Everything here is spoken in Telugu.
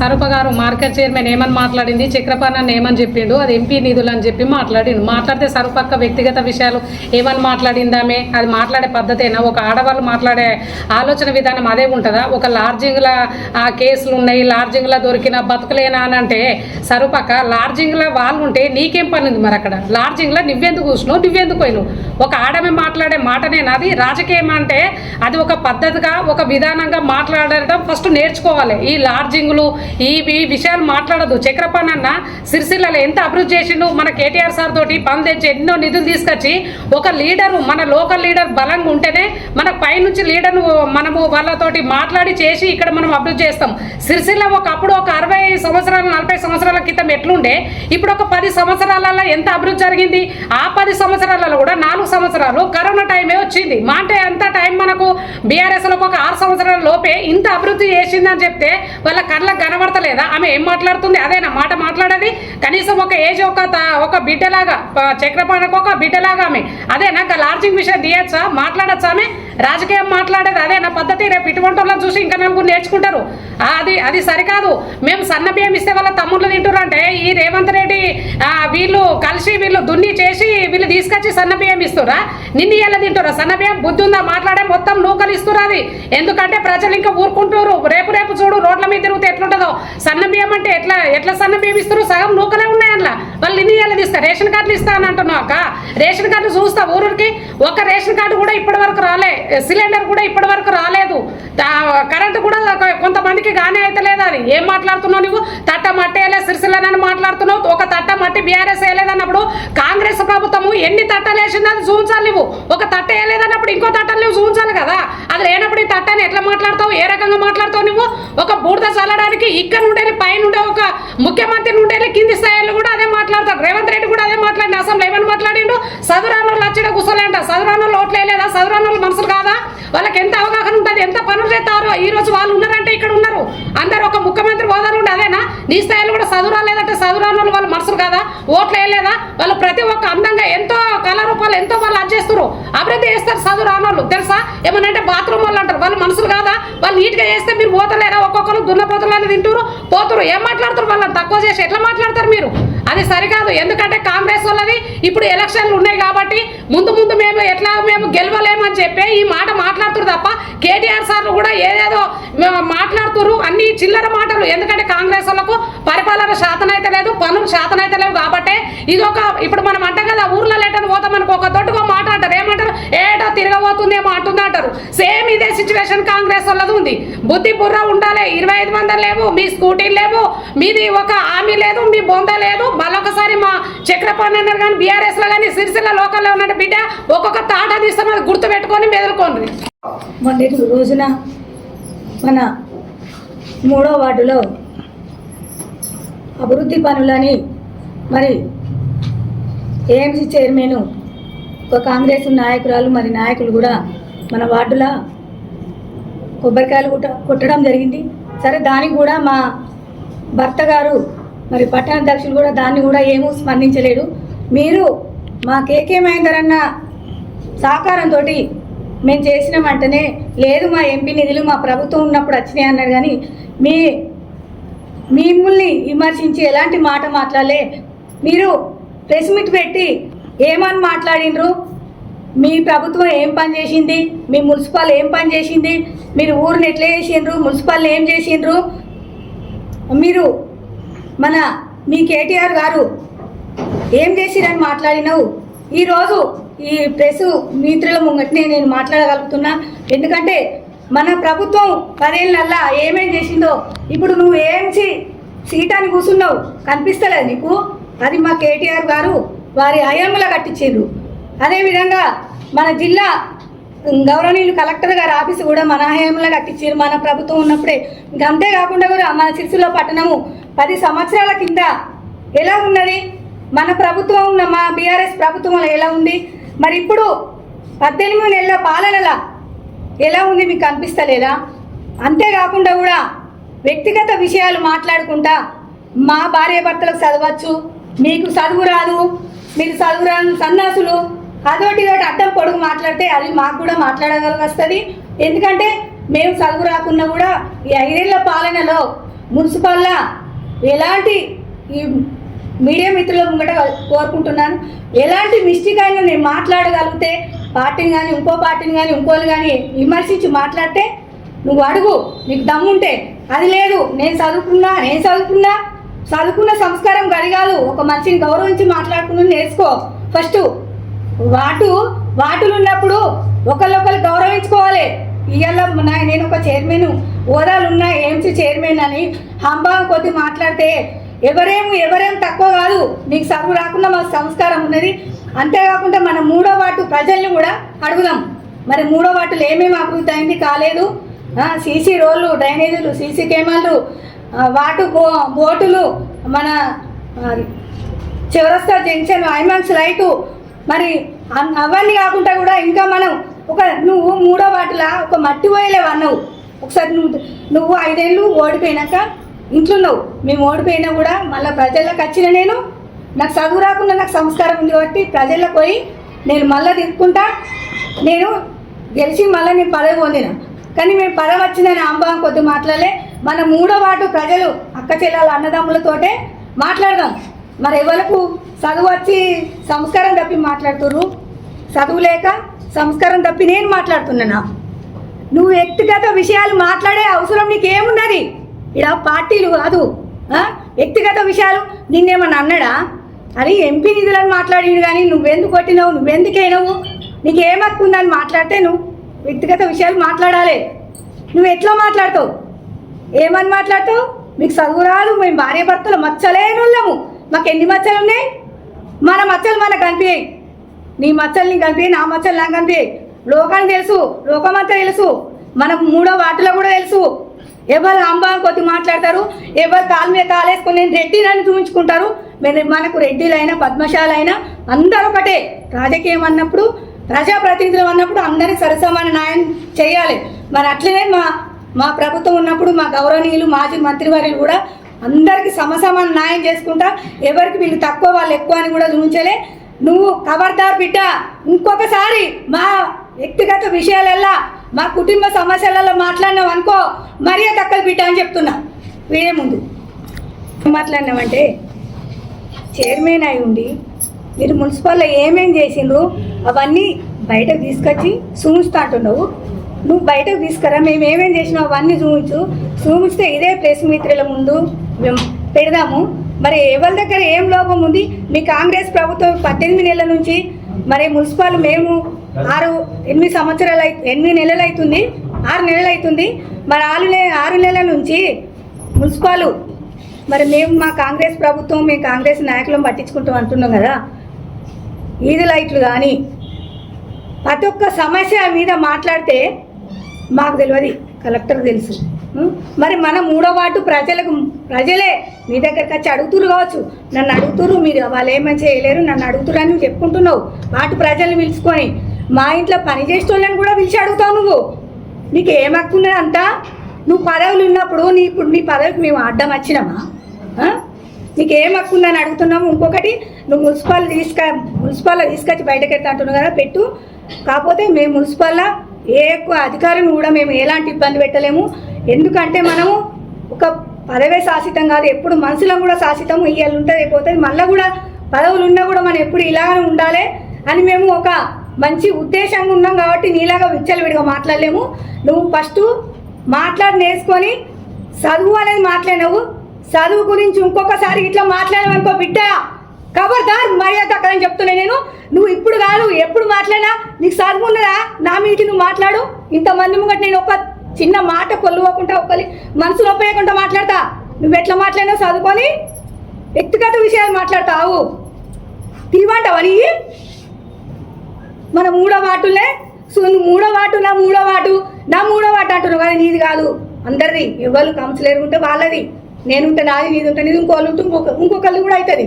సరూప గారు మార్కెట్ చైర్మన్ ఏమని మాట్లాడింది? చక్రపర్ణ ఏమని చెప్పిండు? అది ఎంపీ నిధులు అని చెప్పి మాట్లాడిండు. మాట్లాడితే సరుపక్క వ్యక్తిగత విషయాలు ఏమని మాట్లాడిందామే? అది మాట్లాడే పద్ధతేనా? ఒక ఆడవాళ్ళు మాట్లాడే ఆలోచన విధానం అదే ఉంటుందా? ఒక లార్జింగ్ల ఆ కేసులు ఉన్నాయి లార్జింగ్ల దొరికిన బతుకులేనా అని అంటే సరుపక్క లార్జింగ్ల వాళ్ళు ఉంటే నీకేం పని ఉంది మరి అక్కడ? లార్జింగ్లో నువ్వెందుకు కూర్చున్నావు? నువ్వెందుకు పోయినావు? ఒక ఆడమే మాట్లాడే మాటనేనా అది? రాజకీయం అంటే అది ఒక పద్ధతిగా ఒక విధానంగా మాట్లాడటం ఫస్ట్ నేర్చుకోవాలి. ఈ లార్జింగ్లు ఈ ఈ విషయాలు మాట్లాడదు చక్రపాణి అన్న సిరిసిల్లలో ఎంత అభివృద్ధి చేసిండు? మన కేటీఆర్ సార్ తోటి పని తెచ్చి ఎన్నో నిధులు తీసుకొచ్చి ఒక లీడరు మన లోకల్ లీడర్ బలంగా ఉంటేనే మన పైనుంచి లీడర్ను మనము వాళ్ళతోటి మాట్లాడి చేసి ఇక్కడ మనం అభివృద్ధి చేస్తాం. సిరిసిల్ల ఒకప్పుడు ఒక అరవై సంవత్సరాలు నలభై సంవత్సరాల క్రితం ఎట్లుండే? ఇప్పుడు ఒక పది సంవత్సరాలలో ఎంత అభివృద్ధి జరిగింది? ఆ పది సంవత్సరాలలో కూడా నాలుగు సంవత్సరాలు కరోనా టైమే వచ్చింది. మా అంటే అంత టైం మనకు బీఆర్ఎస్లో ఒక ఆరు సంవత్సరాల లోపే ఇంత అభివృద్ధి చేసిందని చెప్తే వాళ్ళ కళ్ళ కళ్ళకు కనబడతలేదా? ఆమె ఏం మాట్లాడుతుంది? అదేనా? మాట మాట్లాడేది? కనీసం ఒక ఏజ్ ఒక ఒక బిడ్డలాగా చక్రపాణకు ఒక బిడ్డలాగా ఆమె. అదేనా? ఇంకా లార్జింగ్ విషయం తీయచ్చా? మాట్లాడచ్చా ఆమె? రాజకీయం మాట్లాడేది అదేనా? పద్ధతి రేపు ఇటువంటి వాళ్ళని చూసి ఇంకా నలుగురు నేర్చుకుంటారు. అది అది సరికాదు. మేము సన్నబియ్యం ఇస్తే వాళ్ళ తమ్ముళ్ళు తింటారు అంటే ఈ రేవంత్ రెడ్డి వీళ్ళు కలిసి వీళ్ళు దున్ని చేసి వీళ్ళు తీసుకొచ్చి సన్నబియ్యం ఇస్తురా నిన్ను ఎలా తింటురా సన్నబియ్యం బుద్ధి ఉందా? మాట్లాడే మొత్తం నూకలు ఇస్తురా అది. ఎందుకంటే ప్రజలు ఇంకా ఊరుకుంటారు రేపు రేపు చూడు రోడ్ల మీద తిరిగితే ఎట్లుంటుందో. సన్న బియ్యం అంటే ఎట్లా ఎట్లా సన్న బియ్యం ఇస్తారు సగం నూకలే ఉన్నాయి అందులో. వాళ్ళు ఇన్ని ఎలా తీస్తారు రేషన్ కార్డులు ఇస్తా అని అంటున్నావు అక్క. రేషన్ కార్డు చూస్తా ఊరికి ఒక రేషన్ కార్డు కూడా ఇప్పటి వరకు రాలే సిలిండర్ కూడా ఇప్పటి వరకు రాలేదు కరెంటు కూడా కొంతమందికి గానే అయితే లేదు అది ఏం మాట్లాడుతున్నావు నువ్వు? తట్ట మట్టేయలే సిరిసిల్లనని మాట్లాడుతున్నావు. ఒక తట్ట మట్టి బీఆర్ఎస్ వేయలేదన్నప్పుడు కాంగ్రెస్ ప్రభుత్వము ఎన్ని తట్టలు వేసిందో అది చూపించాలి నువ్వు. ఒక తట్ట వేయలేదన్నప్పుడు ఇంకో తట్టలు నువ్వు చూపించాలి కదా. అది లేనప్పుడు ఈ తట్టని ఎట్లా మాట్లాడతావు? ఏ రకంగా మాట్లాడతావు నువ్వు? ఒక బూడిద చల్లడానికి ఇక్కడ నుండి పైన ఉండే ఒక ముఖ్యమంత్రి నుండి కింది స్థాయిలో కూడా అదే మాట్లాడతాడు. రేవంత్ రెడ్డి కూడా అదే మాట్లాడిన అసలు ఏమని మాట్లాడిండు? చదురాను వాళ్ళు వచ్చిన కూర్చోలేంట చదురాను ఓట్లేదా ఓట్లు మనసులు మనుషులు కాదా? వాళ్ళకి ఎంత అవగాహన ఉంటుంది? ఎంత పనులు చేస్తారో? ఈ రోజు వాళ్ళు ఉన్నారంటే ఇక్కడ ఉన్నారు. అందరు ఒక ముఖ్యమంత్రి హోదాలు ఉండే అదేనా? నీ స్థాయిలో కూడా చదువు లేదంటే చదువురాని వాళ్ళ వాళ్ళు కాదా? ఓట్లు వేయలేదా? వాళ్ళు ప్రతి ఒక్క అందంగా ఎంతో కళారూపాలు ఎంతో వాళ్ళు అడ్జేస్తారు అభివృద్ధి చేస్తారు చదువు రాని వాళ్ళు. తెలుసా? ఏమనంటే బాత్రూమ్ వాళ్ళు అంటారు. వాళ్ళు మనసులు కాదా? వాళ్ళు నీట్గా చేస్తే మీరు పోతలేరా? ఒక్కొక్కరు దున్నపోతలని తింటారు పోతురు ఏం మాట్లాడతారు వాళ్ళని? తక్కువ చేసి ఎట్లా మాట్లాడతారు మీరు? అది సరికాదు. ఎందుకంటే కాంగ్రెస్ వాళ్ళది ఇప్పుడు ఎలక్షన్లు ఉన్నాయి కాబట్టి ముందు ముందు మేము ఎట్లా మేము గెలవలేమని చెప్పి ఈ మాట మాట్లాడుతురు తప్ప కేటీఆర్ సార్లు కూడా ఏదేదో మాట్లాడుతురు అన్ని చిల్లర మాటలు. ఎందుకంటే కాంగ్రెస్ వాళ్ళకు పరిపాలన శాతం అయితే లేదు పనులు శాతం అయితే లేవు కాబట్టి ఇది ఒక ఇప్పుడు మనం అంటాం కదా ఊర్లో లేటని పోతాం మనకు ఒక దొడ్డుగా మాట అంటారు. ఏమంటారు? ఏటో తిరగబోతుందేమో అంటుంది అంటారు సేమ్ ఇదే సిచ్యువేషన్ కాంగ్రెస్ వాళ్ళది ఉంది. బుద్ధి బుర్ర ఉండాలి ఇరవై ఐదు మంది లేవు మీ స్కూటీలు లేవు మీది ఒక హామీ లేదు మీ బొంద లేదు. మళ్ళొకసారి మా చక్రపాణి అన్నారు కానీ బీఆర్ఎస్లో కానీ సిరిసిల్ల లోకల్లో ఉన్న బిడ్డ ఒక్కొక్క తాట తీస్తాం అది గుర్తు పెట్టుకొని మెదులుకోండి మొన్నటి రోజున మన మూడో వార్డులో అభివృద్ధి పనులని మరి ఏఎంసీ చైర్మన్ ఒక కాంగ్రెస్ నాయకురాలు మరి నాయకులు కూడా మన వార్డుల కొబ్బరికాయలు కుట్ట కొట్టడం జరిగింది. సరే దానికి కూడా మా భర్త గారు మరి పట్టణ అధ్యక్షులు కూడా దాన్ని కూడా ఏమూ స్పందించలేడు మీరు మా కేకే మహేందర్ సహకారంతో మేము చేసిన వెంటనే లేదు మా ఎంపీ నిధులు మా ప్రభుత్వం ఉన్నప్పుడు వచ్చినాయి అన్నాడు కానీ మీ మిమ్మల్ని విమర్శించి ఎలాంటి మాట మాట్లాడలే? మీరు ప్రెస్ మీట్ పెట్టి ఏమని మాట్లాడిండ్రు మీ ప్రభుత్వం ఏం పని చేసింది? మీ మున్సిపల్ ఏం పని చేసింది? మీరు ఊరిని ఎట్లా చేసిండ్రు? మున్సిపల్ ఏం చేసిండ్రు? మీరు మన మీ కేటీఆర్ గారు ఏం చేసిరని మాట్లాడినావు? ఈరోజు ఈ ప్రెస్ మిత్రుల ముంగట్నే నేను మాట్లాడగలుగుతున్నా. ఎందుకంటే మన ప్రభుత్వం పదేళ్ళల్లా ఏమేం చేసిందో ఇప్పుడు నువ్వు ఏం సీటాన్ని కూర్చున్నావు కనిపిస్తలేదు నీకు? అది మా కేటీఆర్ గారు వారి హయాంలో కట్టించారు అదేవిధంగా మన జిల్లా గౌరవనీయులు కలెక్టర్ గారి ఆఫీసు కూడా మన హయాంలో కట్టించారు మన ప్రభుత్వం ఉన్నప్పుడే అంతేకాకుండా కూడా మన సిరిసిల్ల పట్టణము పది సంవత్సరాల కింద ఎలా ఉన్నది? మన ప్రభుత్వం ఉన్న మా బీఆర్ఎస్ ప్రభుత్వం ఎలా ఉంది? మరి ఇప్పుడు పద్దెనిమిది నెలల పాలనలా ఎలా ఉంది మీకు అనిపిస్తలేదా? అంతేకాకుండా కూడా వ్యక్తిగత విషయాలు మాట్లాడుకుంటా మా భార్య భర్తలకు చదవచ్చు మీకు చదువు రాదు మీరు చదువు రాని సన్నాసులు అదొకటి ఇదొకటి అడ్డం పొడుగు మాట్లాడితే అది మాకు కూడా మాట్లాడగలిగొస్తుంది. ఎందుకంటే మేము చదువు రాకున్నా కూడా ఈ ఐదేళ్ళ పాలనలో మున్సిపల్లా ఎలాంటి ఈ మీడియా మిత్రుల ముంగట కోరుకుంటున్నాను. ఎలాంటి మిస్టేక్ అయినా నేను మాట్లాడగలిగితే పార్టీని కానీ ఇంకో పార్టీని కానీ ఇంకోలు కానీ విమర్శించి మాట్లాడితే నువ్వు అడుగు నీకు దమ్ముంటే. అది లేదు నేను చదువుకున్నా నేను చదువుకున్నా. చదువుకున్న సంస్కారం గడిగాదు ఒక మనిషిని గౌరవించి మాట్లాడుకుని నేర్చుకో. ఫస్ట్ వాటు వాటులు ఉన్నప్పుడు ఒకళ్ళొకరు గౌరవించుకోవాలి ఇవాళ నా- నేను ఒక చైర్మన్. హోదాలు ఉన్న ఏఎంసీ చైర్మన్ అని హంబాం కొద్ది మాట్లాడితే ఎవరేం ఎవరేం తక్కువ కాదు. నీకు చదువు రాకుండా మాకు సంస్కారం ఉన్నది. అంతేకాకుండా మన మూడో వాటు ప్రజల్ని కూడా అడుగుదాం. మరి మూడో వాటిలో ఏమేమి అభివృద్ధి అయింది కాలేదు. సీసీ రోడ్లు డ్రైనేజీలు సీసీ కెమెరాలు వాటు బో బోటులు మన చివరస్తా జంక్షన్ ఐమాన్స్ లైటు. మరి అన్- అవన్నీ కాకుండా కూడా ఇంకా మనం ఒక నువ్వు మూడో వాటిలా ఒక మట్టి పోయలేవు అన్నావు. ఒకసారి నువ్వు నువ్వు ఐదేళ్ళు ఓడిపోయినాక ఇంట్లో మేము ఓడిపోయినా కూడా మళ్ళీ ప్రజల్లోకి వచ్చిన నేను నాకు చదువు రాకుండా నాకు సంస్కారం ఉంది కాబట్టి ప్రజల్లోకి పోయి నేను మళ్ళీ తీసుకుంటా నేను గెలిచి మళ్ళీ నేను పదవి పొందిన. కానీ మేము పదవి వచ్చిందని అంబాం కొద్ది మాట్లాడలే. మన మూడో వాటు ప్రజలు అక్క చెల్లెల అన్నదమ్ములతోటే మాట్లాడదాం. మరి ఎవరకు చదువు వచ్చి సంస్కారం తప్పి మాట్లాడుతుర్రు? చదువు లేక సంస్కారం తప్పి నేను మాట్లాడుతున్నానా నువ్వు వ్యక్తిగత విషయాలు మాట్లాడే అవసరం నీకేమున్నది? ఇలా పార్టీలు కాదు వ్యక్తిగత విషయాలు. నిన్నేమన్నా అన్నాడా? అని ఎంపీ నిధులను మాట్లాడిండు కానీ నువ్వెందుకు కొట్టినావు? నువ్వెందుకైనావు నీకు ఏం హక్కు ఉందని మాట్లాడితే నువ్వు వ్యక్తిగత విషయాలు మాట్లాడాలి. నువ్వు ఎట్లా మాట్లాడతావు? ఏమని మాట్లాడతావు? మీకు చదువు రాదు మేము భార్య భర్తలు మచ్చలేనుళ్ళము. మాకు ఎన్ని మచ్చలు ఉన్నాయి? మన మచ్చలు మనకు కనిపించాయి నీ మచ్చలు నీకు కనిపించాయి నా మచ్చలు నాకు కనిపించాయి లోకానికి తెలుసు లోకమంతా తెలుసు. మనకు మూడో వాటిలో కూడా తెలుసు. ఎవరు అంబా కొద్ది మాట్లాడతారు ఎవరు కాలు మీద కాలేసుకుని నేను రెడ్డినని చూపించుకుంటారు. మనకు రెడ్డిలైనా పద్మశాలైనా అందరూ ఒకటే. రాజకీయం అన్నప్పుడు ప్రజాప్రతినిధులు అన్నప్పుడు అందరి సరసమాన న్యాయం చేయాలి. మరి అట్లనే మా మా ప్రభుత్వం ఉన్నప్పుడు మా గౌరవనీయులు మాజీ మంత్రివర్యులు కూడా అందరికీ సమసమాన న్యాయం చేసుకుంటా ఎవరికి వీళ్ళు తక్కువ వాళ్ళు ఎక్కువ అని కూడా చూపించలే. నువ్వు కబర్దార్ బిడ్డ ఇంకొకసారి మా వ్యక్తిగత విషయాలల్లా మా కుటుంబ సమస్యలలో మాట్లాడినాం అనుకో మరీ తక్కువ బిడ్డ అని చెప్తున్నా. వీడే ముందు. మాట్లాడినామంటే చైర్మన్ అయి ఉండి మీరు మున్సిపల్లో ఏమేం చేసిండ్రు అవన్నీ బయటకు తీసుకొచ్చి చూపిస్తా అంటున్నావు. నువ్వు బయటకు తీసుకురా మేము ఏమేం చేసినావు అవన్నీ చూపించు. చూపిస్తే ఇదే ప్రెస్ మిత్రుల ముందు మేము పెడదాము. మరి ఎవరి దగ్గర ఏం లోపం ఉంది? మీ కాంగ్రెస్ ప్రభుత్వం పద్దెనిమిది నెలల నుంచి మరి మున్సిపల్ మేము ఆరు ఎనిమిది సంవత్సరాలు అయి ఎనిమిది నెలలు అవుతుంది ఆరు నెలలు అవుతుంది మరి ఆరు నె ఆరు నెలల నుంచి మున్సిపాలు మరి మేము మా కాంగ్రెస్ ప్రభుత్వం మేము కాంగ్రెస్ నాయకులను పట్టించుకుంటాం అంటున్నాం కదా. ఈది లైట్లు కానీ ప్రతి ఒక్క సమస్య మీద మాట్లాడితే మాకు తెలియదు. కలెక్టర్ తెలుసు. మరి మన మూడో వాటు ప్రజలకు ప్రజలే మీ దగ్గరికి వచ్చి అడుగుతురు కావచ్చు. నన్ను అడుగుతురు మీరు వాళ్ళు ఏమని చేయలేరు నన్ను అడుగుతురు అని నువ్వు చెప్పుకుంటున్నావు. వాటి ప్రజల్ని పిలుచుకొని మా ఇంట్లో పని చేసేటోళ్ళని కూడా పిలిచి అడుగుతావు నువ్వు. నీకు ఏం అంతా? నువ్వు పదవులు ఉన్నప్పుడు నీ ఇప్పుడు నీ పదవికి మేము అడ్డం వచ్చినామా? నీకు ఏమక్కుందని అడుగుతున్నాము? ఇంకొకటి నువ్వు మున్సిపల్ తీసుక మున్సిపల్లో తీసుకొచ్చి బయటకు ఎత్తా అంటున్నావు కదా పెట్టు. కాకపోతే మేము మున్సిపల్లో ఏ ఎక్కువ అధికారులను కూడా మేము ఎలాంటి ఇబ్బంది పెట్టలేము. ఎందుకంటే మనము ఒక పదవే శాసితం కాదు. ఎప్పుడు మనుషులం కూడా శాసితం ఇవాళ ఉంటుంది పోతుంది. మళ్ళీ కూడా పదవులు ఉన్నా కూడా మనం ఎప్పుడు ఇలాగనే ఉండాలి అని మేము ఒక మంచి ఉద్దేశంగా ఉన్నాం కాబట్టి నీలాగా విచ్చలవిడిగా మాట్లాడలేము. నువ్వు ఫస్ట్ మాట్లాడి నేర్చుకొని చదువు అనేది మాట్లాడినావు. చదువు గురించి ఇంకొకసారి ఇట్లా మాట్లాడమనుకో బిడ్డ ఖబర్దార్ మర్యాద అక్కడని చెప్తున్నా నేను. నువ్వు ఇప్పుడు కాదు ఎప్పుడు మాట్లాడినా నీకు చదువు ఉన్నదా? నా మీదకి నువ్వు మాట్లాడు. ఇంతమంది ముంగట నేను ఒక చిన్న మాట కొల్లుకోకుండా ఒకరి మనసు నొప్పేయకుండా మాట్లాడతా. నువ్వు ఎట్లా మాట్లాడినా చదువుకొని వ్యక్తిగత విషయాలు మాట్లాడతావు. తీవంటావా మన మూడో వాటులే సో నువ్వు మూడో వాటు నా మూడో వాటు నా మూడో వాటు అంటున్నావు కానీ నీది కాదు. అందరిది ఎవరు కౌన్సిలర్ ఉంటే వాళ్ళది. నేను ఉంటే నాది నీది ఉంటే నీది ఇంకోళ్ళు ఉంటే ఇంకొకళ్ళు కూడా అవుతుంది